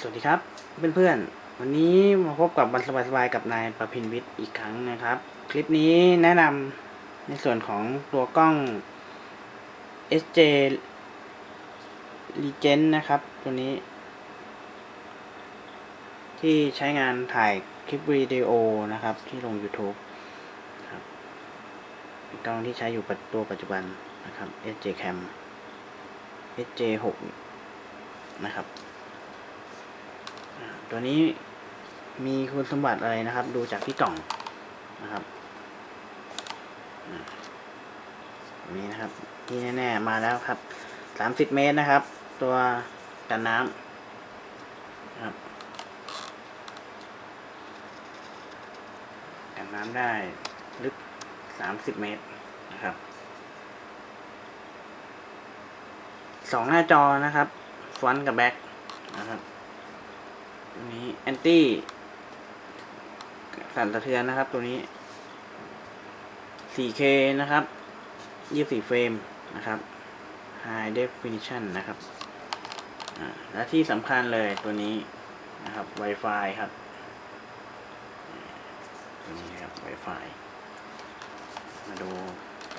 สวัสดีครับเพื่อนๆ วันนี้มาพบกับวันสบายๆกับนายประพินวิทย์อีกครั้งนะครับ คลิปนี้แนะนำในส่วนของตัวกล้อง SJ Legend นะครับ ตัวนี้ ที่ใช้งานถ่ายคลิปวิดีโอนะครับ ที่ลง YouTube ครับกล้องที่ใช้อยู่ปัตัวปัจจุบันนะครับ SJ Cam SJ 6นะครับ ตัวนี้มีคุณสมบัติอะไรนะครับ ดูจากที่กล่องนะครับนี้นะครับที่แน่ๆมาแล้วครับสามสิบเมตรนะครับ ตัวกันน้ำนะครับกันน้ำได้ลึกสามสิบเมตรนะครับสองหน้าจอนะครับฟอนต์กับแบ็คนะครับ ตัวนี้แอนตี้สั่นสะเทือนนะครับ ตัวนี้ 4K นะครับ 24 เฟรมนะครับ High Definition นะครับ และที่สำคัญเลยตัวนี้นะครับ Wi-Fi ครับตัวนี้ครับ Wi-Fi มาดู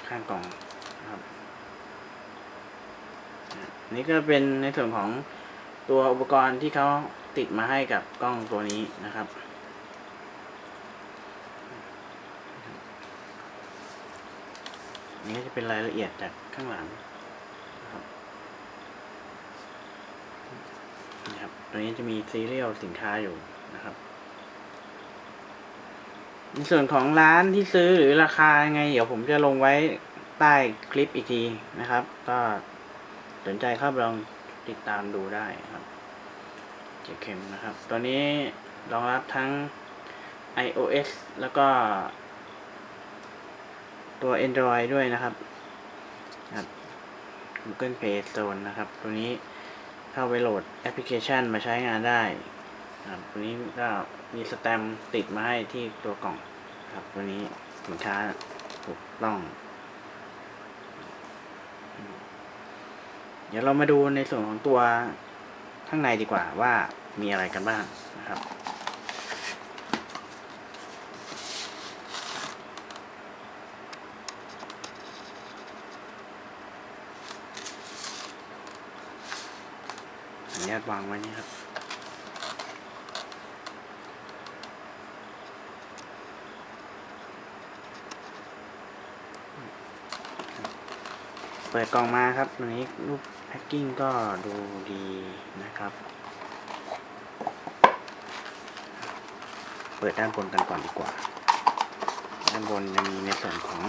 ข้างกล่องนะครับนี่ก็เป็นในส่วนของ ตัวอุปกรณ์ที่เขาติดมาให้กับกล้องตัวนี้นะครับ นี่ก็จะเป็นรายละเอียดจากข้างหลังนะครับนะครับตัวนี้จะมีซีเรียลสินค้าอยู่นะครับในส่วนของร้านที่ซื้อหรือราคายังไง เดี๋ยวผมจะลงไว้ใต้คลิปอีกทีนะครับ ก็สนใจเข้าไปลอง ติดตามดูได้ครับเจเข็มนะครับ ตัวนี้รองรับทั้ง iOS แล้วก็ ตัว Android ด้วยนะครับครับ Google Play Store นะครับ ตัวนี้เข้าไปโหลดแอปพลิเคชันมาใช้งานได้ครับตัวนี้ก็มีสแตมติดมาให้ที่ตัวกล่อง ครับตัวนี้สินค้าถูกต้อง เดี๋ยวเรามาดูในส่วนของตัวข้างในดีกว่าว่ามีอะไรกันบ้างนะครับอนุญาตวางไว้นี่ครับ เปิดกล่องมาครับตัวนี้รูป แพ็กกิ้งก็ดูดีนะครับ เปิดด้านบนกันก่อนดีกว่า ด้านบนจะมีในส่วนของ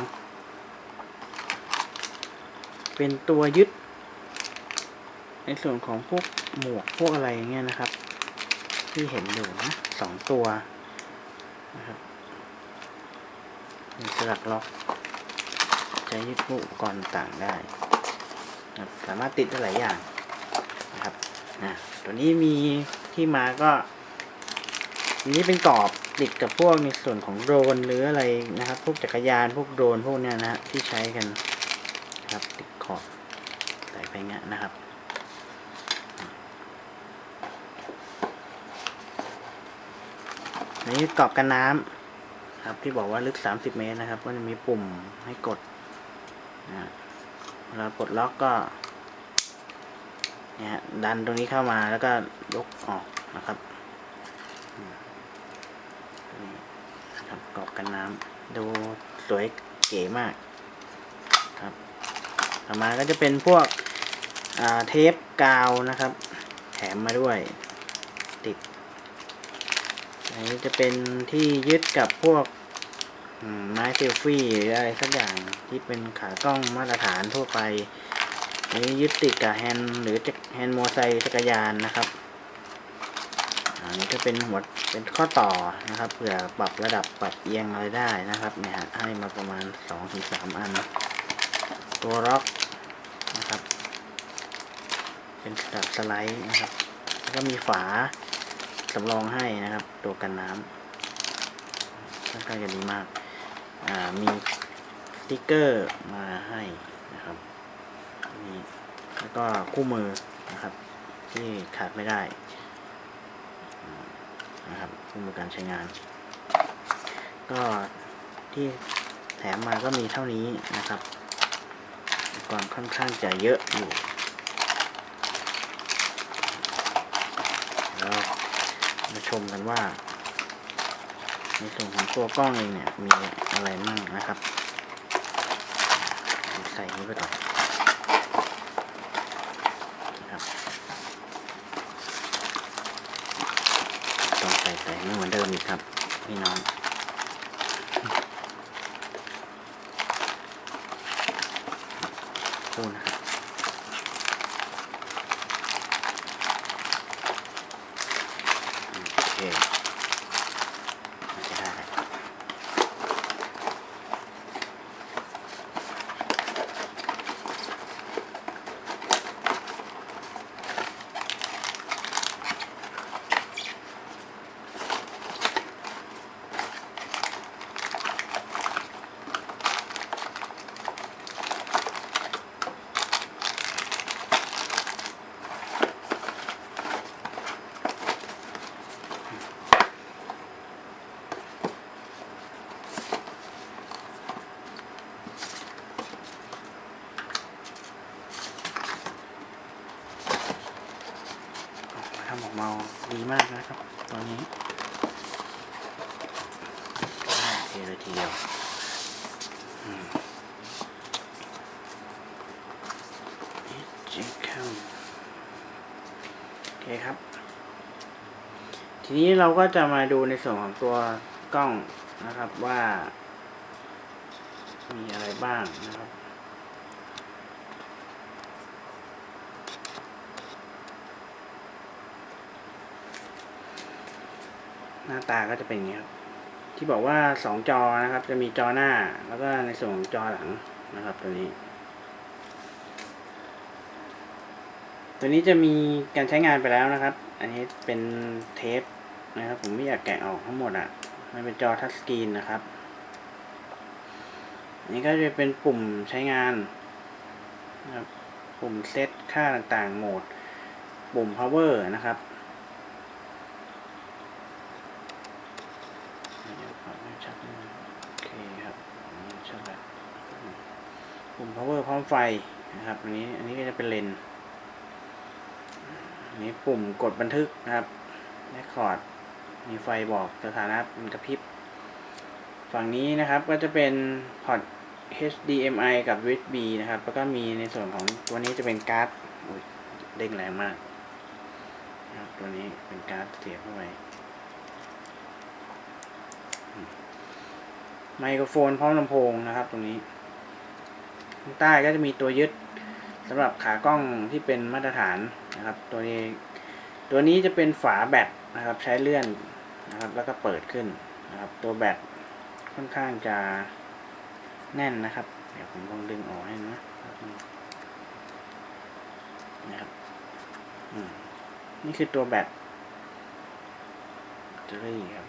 เป็นตัวยึด ในส่วนของพวกหมวกพวกอะไรเงี้ยนะครับ ที่เห็นอยู่นะสองตัวนะครับมีสลักล็อก ใช้ยึดพวกอุปกรณ์ต่างได้ นะครับ สามารถติดได้หลายอย่างนะครับนะตัวนี้มีที่มาก็อันนี้เป็นกรอบติดกับพวกในส่วนของโดรนหรืออะไรนะครับ พวกจักรยานพวกโดรนพวกเนี้ยนะฮะที่ใช้กันนะครับ ติดขอบใส่ไปเงี้ยนะครับอันนี้กรอบกันน้ำครับที่บอกว่าลึก 30 เมตรนะครับ ก็จะมีปุ่มให้กดนะ เวลาปลดล็อกก็เนี่ยดันตรงนี้เข้ามาแล้วก็ยกออกนะครับนี่ครับกรอบกันน้ำดูสวยเก๋มากครับต่อมาก็จะเป็นพวกเทปกาวนะครับ แถมมาด้วยติดอันนี้จะเป็นที่ยึดกับพวก ไม้เซลฟี่หรืออะไรสักอย่างที่เป็นขากล้องมาตรฐานทั่วไปนี้ยึดติดกับแฮนด์หรือแฮนด์มอไซค์จักรยานนะครับอันนี้ก็เป็นหัวเป็นข้อต่อนะครับเผื่อปรับระดับปรับเอียงอะไรได้นะครับเนี่ยให้มาประมาณ2-3ถึงอัน ตัวล็อกนะครับ เป็นกระดาษสไลด์นะครับ แล้วก็มีฝาสำรองให้นะครับ ตัวกันน้ำค่อนข้างจะดีมาก มีสติ๊กเกอร์มาให้นะครับนี่แล้วก็คู่มือนะครับ ที่ขาดไม่ได้นะครับคู่มือการใช้งาน ก็ที่แถมมาก็มีเท่านี้นะครับอุปกรณ์ค่อนข้างจะเยอะอยู่แล้วมาชมกันว่า ในส่วนของตัวกล้องเองเนี่ย มีอะไรมั่งนะครับ ใส่นี้ไปก่อนนะครับต้องใส่ใส่ไม่เหมือนเดิมอีกครับ พี่น้องคู่นะครับโอเคน่าจะได้แล้วทำออกมาดีมากนะครับ ตอนนี้โอเคเลยทีเดียวอืมจิงเข้า โอเคครับ ทีนี้เราก็จะมาดูในส่วนของตัวกล้องนะครับว่า มีอะไรบ้างนะครับหน้าตาก็จะเป็นอย่างนี้ครับ ที่บอกว่าสองจอนะครับ จะมีจอหน้า แล้วก็ในส่วนของจอหลังนะครับ ตัวนี้ ตัวนี้จะมีการใช้งานไปแล้วนะครับ อันนี้เป็นเทปนะครับ ผมไม่อยากแกะออกทั้งหมดอะ่ะ มันเป็นจอทัชสกรีนนะครับอันนี้ก็จะเป็นปุ่มใช้งานนะครับปุ่มเซตค่าต่างๆ โหมด ปุ่ม power นะครับเวปรับให้ชัดนิดนึงโอเคครับอันนี้ชัดแล้วปุ่ม power พร้อมไฟนะครับ อันนี้ อันนี้ก็จะเป็นเลนส์ นี้ปุ่มกดบันทึกนะครับ record มีไฟบอกสถานะมันกระพริบ ฝั่งนี้นะครับก็จะเป็นพอร์ต HDMI กับ USB นะครับ แล้วก็มีในส่วนของตัวนี้จะเป็นการ์ดเด้งแรงมากนะครับตัวนี้เป็นการ์ดเสียบเข้าไปไมโครโฟนพร้อมลำโพงนะครับ ตรงนี้ข้างใต้ก็จะมีตัวยึด สำหรับขากล้องที่เป็นมาตรฐานนะครับ ตัวนี้ตัวนี้จะเป็นฝาแบตนะครับ ใช้เลื่อนนะครับ แล้วก็เปิดขึ้นนะครับ ตัวแบตค่อนข้างจะแน่นนะครับ เดี๋ยวผมลองดึงออกให้นะนะครับนี่คือตัวแบตแบตเตอรี่ครับ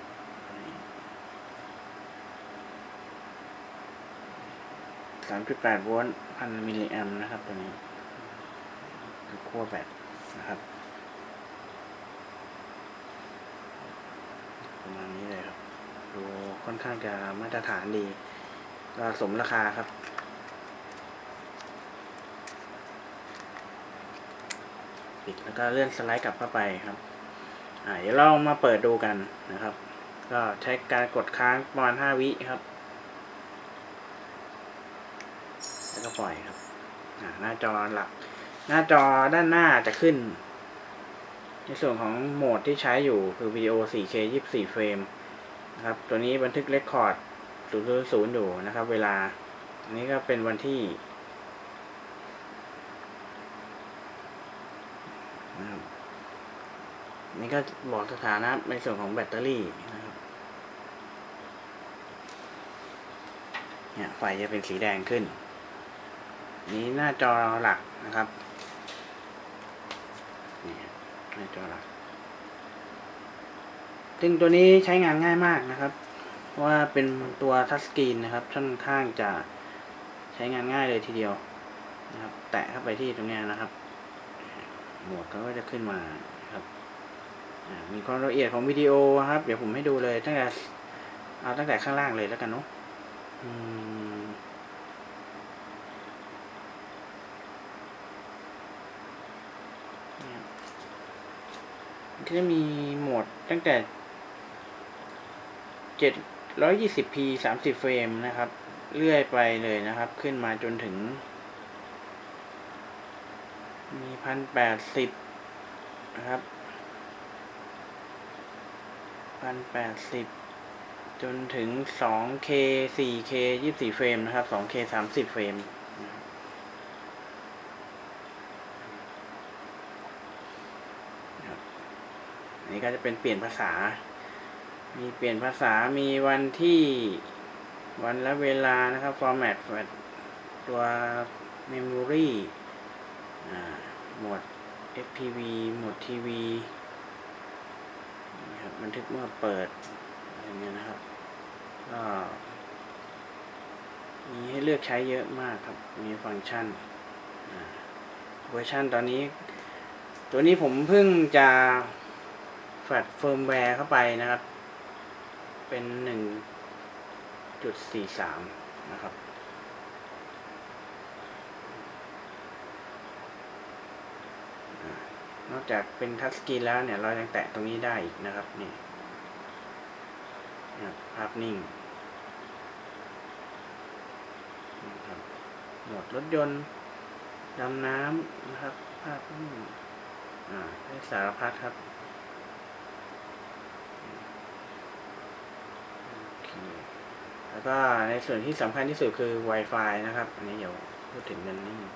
สามจุดแปดโวลต์พันมิลลิแอมนะครับตัวนี้ คือขั้วแบตนะครับประมาณนี้เลยครับดูค่อนข้างจะมาตรฐานดี ก็สมราคาครับปิดแล้วก็เลื่อนสไลด์กลับเข้าไปครับ อ่าเดี๋ยวเรามาเปิดดูกันนะครับ ก็ใช้การกดค้างประมาณ 5 วิครับ แล้วก็ปล่อยครับอ่าหน้าจอหลัก หน้าจอด้านหน้าจะขึ้น ในส่วนของโหมดที่ใช้อยู่คือวิดีโอ 4K 24 เฟรมนะครับ ตัวนี้บันทึกเรคคอร์ด000อยู่นะครับ เวลา อันนี้ก็เป็นวันที่นี่ก็บอกสถานะในส่วนของแบตเตอรี่นะครับ เนี่ยไฟจะเป็นสีแดงขึ้น นี้หน้าจอหลักนะครับ หน้าจอหลักซึ่งตัวนี้ใช้งานง่ายมากนะครับ ว่าเป็นตัวทัชสกรีนนะครับค่อนข้างจะใช้งานง่ายเลยทีเดียวนะครับ แตะเข้าไปที่ตรงนี้นะครับหมวดก็จะขึ้นมาครับมีความละเอียดของวิดีโอครับ เดี๋ยวผมให้ดูเลยตั้งแต่เอาตั้งแต่ข้างล่างเลยแล้วกันเนาะอืมเนี่ยมัน ก็จะมีโหมดตั้งแต่ 720p 30 เฟรมนะครับ เลื่อยไปเลยนะครับ ขึ้นมาจนถึง มีพันแปดสิบนะครับพันแปดสิบจนถึง 2K 4K 24 เฟรมนะครับ 2K 30 เฟรมนะครับนะครับอั นี้ก็จะเป็นเปลี่ยนภาษา มีเปลี่ยนภาษา มีวันที่วันและเวลานะครับ format ตัว memory อ่หมวด FPV หมวด TV นะครับบันทึกเมื่อเปิดอะไรเงี้ยนะครับก็มีให้เลือกใช้เยอะมากครับ มีฟังก์ชันเวอร์ชันตอนนี้ ตัวนี้ผมเพิ่งจะ ลชเฟิร์มแวร์เข้าไปนะครับ เป็นหนึ่งจุดสี่สามนะครับนอกจากเป็นทัชสกรีนแล้วเนี่ย เรายังแตะตรงนี้ได้อีกนะครับนี่นะครับภาพนิ่งนะครับหมดรถยนต์ดำน้ำนะครับ ภาพนิ่งอ่าได้สารพัดครับโอเค แล้วก็ในส่วนที่สำคัญที่สุดคือ Wi-Fi นะครับ อันนี้เดี๋ยวพูดถึงกันนิดนึง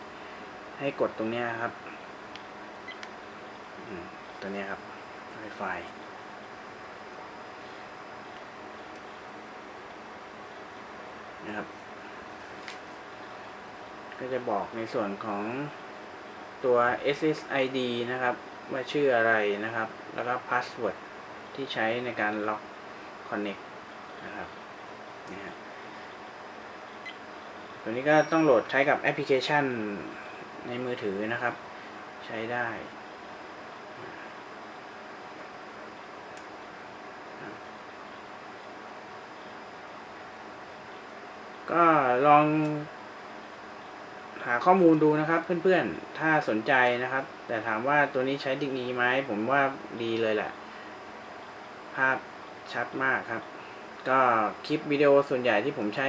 ให้กดตรงนี้ครับตัวนี้ครับ Wi-Fi นะครับ ก็จะบอกในส่วนของตัว SSID นะครับ ว่าชื่ออะไรนะครับ แล้วก็ password ที่ใช้ในการล็อก connect นะครับ นี่ฮะตัวนี้ก็ต้องโหลดใช้กับแอปพลิเคชันในมือถือนะครับ ใช้ได้ ก็ลองหาข้อมูลดูนะครับเพื่อนๆ ถ้าสนใจนะครับ แต่ถามว่าตัวนี้ใช้ดีไหมผมว่าดีเลยแหละ ภาพชัดมากครับ ก็คลิปวิดีโอส่วนใหญ่ที่ผมใช้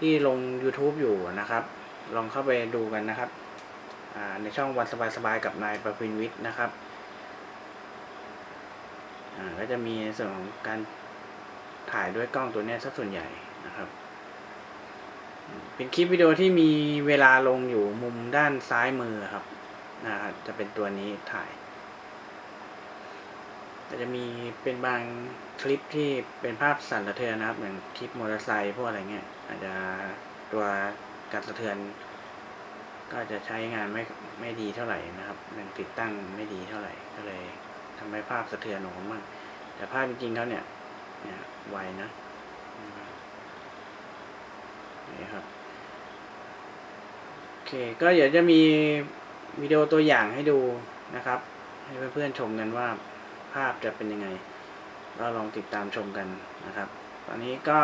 ที่ลง YouTube อยู่นะครับ ลองเข้าไปดูกันนะครับ ในช่องวันสบายๆกับนายประพินวิทย์นะครับก็จะมีส่วนของการถ่ายด้วยกล้องตัวนี้สักส่วนใหญ่นะครับ เป็นคลิปวิดีโอที่มีเวลาลงอยู่มุมด้านซ้ายมือครับนะครับจะเป็นตัวนี้ถ่าย แต่จะมีเป็นบาง คลิปที่เป็นภาพสั่นสะเทือนนะครับอย่างคลิปมอเตอร์ไซค์พวกอะไรเงี้ยอาจจะตัวการสะเทือน ก็จะใช้งานไม่ไม่ดีเท่าไหร่นะครับยังติดตั้งไม่ดีเท่าไหร่ก็เลยทำให้ภาพสะเทือนออกมาบ้างแต่ภาพจริงๆเขาเนี่ยเนี่ยไวนะนี่ครับโอเคก็เดี๋ยวจะมีวิดีโอตัวอย่างให้ดูนะครับ ให้เพื่อนๆชมกันว่าภาพจะเป็นยังไง ก็ลองติดตามชมกันนะครับ ตอนนี้ก็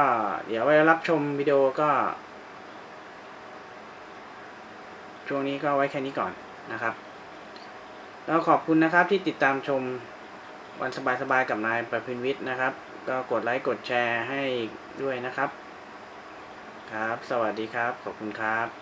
เดี๋ยวไว้รับชมวิดีโอก็ ช่วงนี้ก็ไว้แค่นี้ก่อนนะครับแล้วขอบคุณนะครับที่ติดตามชมวันสบายๆกับนายประพินวิทย์นะครับ ก็กดไลค์กดแชร์ให้ด้วยนะครับ ครับ สวัสดีครับ ขอบคุณครับ